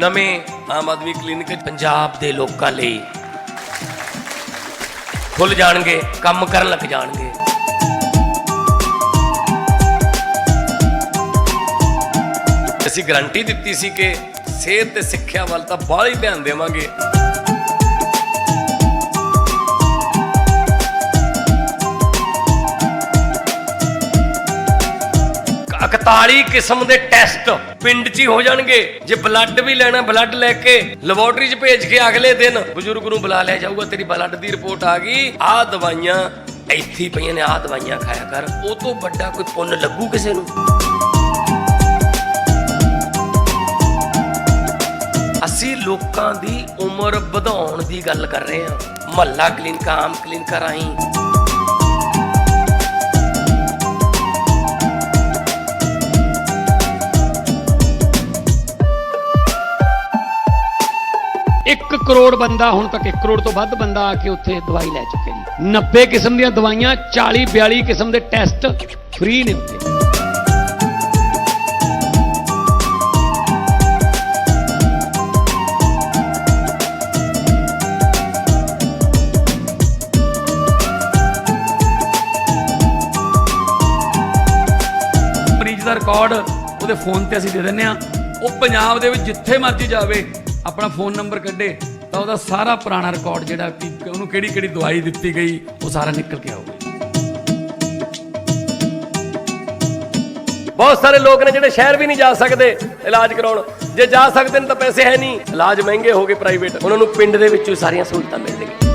ਨਵੇਂ ਆਮ ਆਦਮੀ ਕਲੀਨਿਕ ਪੰਜਾਬ ਦੇ ਲੋਕਾਂ ਲਈ ਖੁੱਲ ਜਾਣਗੇ, ਕੰਮ ਕਰਨ ਲੱਗ ਜਾਣਗੇ। ਅਸੀਂ ਗਾਰੰਟੀ ਦਿੱਤੀ ਸੀ ਕਿ ਸਿਹਤ ਤੇ ਸਿੱਖਿਆ ਵੱਲ ਤਾਂ ਬਾਹਲਾ ਹੀ ਧਿਆਨ ਦੇਵਾਂਗੇ। 41 ਕਿਸਮ ਦੇ ਟੈਸਟ ਪਿੰਡ 'ਚ ਹੀ ਹੋ ਜਾਣਗੇ। ਜੇ ਬਲੱਡ ਵੀ ਲੈਣਾ ਬਲੱਡ ਲੈ ਕੇ ਲੈਬੋਰਟਰੀ 'ਚ ਭੇਜ ਕੇ ਅਗਲੇ ਦਿਨ ਬਜ਼ੁਰਗ ਨੂੰ ਬੁਲਾ ਲਿਆ ਜਾਊਗਾ, ਤੇਰੀ ਬਲੱਡ ਦੀ ਰਿਪੋਰਟ ਆ ਗਈ। ਆਹ ਦਵਾਈਆਂ ਇੱਥੇ ਪਈਆਂ ਨੇ, ਆਹ ਦਵਾਈਆਂ ਖਾਇਆ ਕਰ। ਉਹ ਤੋਂ ਵੱਡਾ ਕੋਈ ਪੁੰਨ ਲੱਗੂ ਕਿਸੇ ਨੂੰ? ਅਸੀਂ ਲੋਕਾਂ ਦੀ ਉਮਰ ਵਧਾਉਣ ਦੀ ਗੱਲ ਕਰ ਰਹੇ ਹਾਂ। ਮਹੱਲਾ ਕਲੀਨਿਕਾਂ, ਆਮ ਕਲੀਨਿਕਾਂ ਰਾਹੀਂ ਇੱਕ ਕਰੋੜ ਬੰਦਾ ਹੁਣ ਤੱਕ 1 ਕਰੋੜ ਤੋਂ ਵੱਧ ਬੰਦਾ ਆ ਕੇ ਉੱਥੇ ਦਵਾਈ ਲੈ ਚੁੱਕੇ ਨੇ। 90 ਕਿਸਮ ਦੀਆਂ ਦਵਾਈਆਂ 40 42 ਕਿਸਮ ਦੇ ਟੈਸਟ ਫ੍ਰੀ ਨੇ ਉੱਥੇ। ਮਰੀਜ਼ ਦਾ ਰਿਕਾਰਡ ਉਹਦੇ ਫੋਨ ਤੇ ਅਸੀਂ ਦੇ ਦਿੰਨੇ ਆ ਉਹ ਪੰਜਾਬ ਦੇ ਵਿੱਚ ਜਿੱਥੇ ਮਰਜ਼ੀ ਜਾਵੇ ਆਪਣਾ ਫੋਨ ਨੰਬਰ ਕੱਢੇ, ਤਾਂ ਉਹਦਾ ਸਾਰਾ ਪੁਰਾਣਾ ਰਿਕਾਰਡ ਜਿਹੜਾ ਕਿ ਉਹਨੂੰ ਕਿਹੜੀ ਕਿਹੜੀ ਦਵਾਈ ਦਿੱਤੀ ਗਈ, ਉਹ ਸਾਰਾ ਨਿਕਲ ਕੇ ਆਊਗਾ। ਬਹੁਤ ਸਾਰੇ ਲੋਕ ਨੇ ਜਿਹੜੇ ਸ਼ਹਿਰ ਵੀ ਨਹੀਂ ਜਾ ਸਕਦੇ ਇਲਾਜ ਕਰਾਉਣ। ਜੇ ਜਾ ਸਕਦੇ ਨੇ ਤਾਂ ਪੈਸੇ ਹੈ ਨਹੀਂ। ਇਲਾਜ ਮਹਿੰਗੇ ਹੋ ਗਏ ਪ੍ਰਾਈਵੇਟ ਉਹਨਾਂ ਨੂੰ ਪਿੰਡ ਦੇ ਵਿੱਚੋਂ ਹੀ ਸਾਰੀਆਂ ਸਹੂਲਤਾਂ ਮਿਲ ਜਾਣਗੀਆਂ